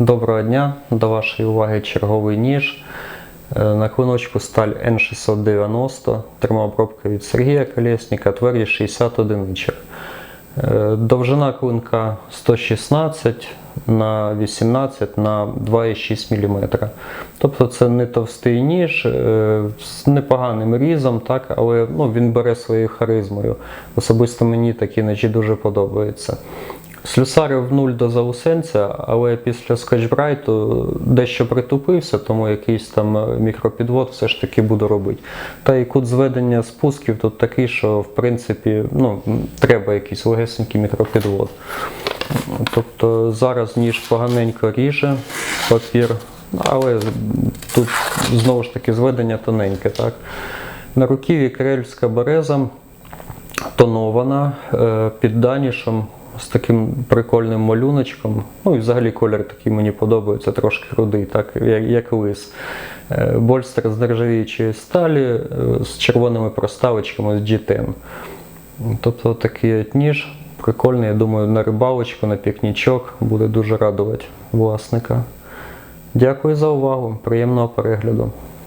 Доброго дня, до вашої уваги черговий ніж. Е, На клиночку сталь N690, термообробка від Сергія Колєсніка, твердість 61 інчик. Е, Довжина клинка 116 на 18 на 2,6 мм. Тобто це не товстий ніж е, з непоганим різом, так, але ну, він бере своєю харизмою. Особисто мені такі ножі дуже подобаються. Слюсарив нуль до заусенця, але після скотчбрайту дещо притупився, тому якийсь там е, мікропідвод все ж таки буду робити. Та і кут зведення спусків тут такий, що в принципі ну, треба якийсь легесенький мікропідвод. Тобто зараз ніж поганенько ріже папір, але тут знову ж таки зведення тоненьке. Так? На руківі крельська береза тонована е, під данішем з таким прикольним малюночком. Ну і взагалі колір такий мені подобається, трошки рудий, так, як, як лис. Е, Больстер з нержавіючої сталі е, з червоними проставочками з G10. Тобто такий ніж прикольний, я думаю, на рибалочку, на пікнічок буде дуже радувати власника. Дякую за увагу, приємного перегляду.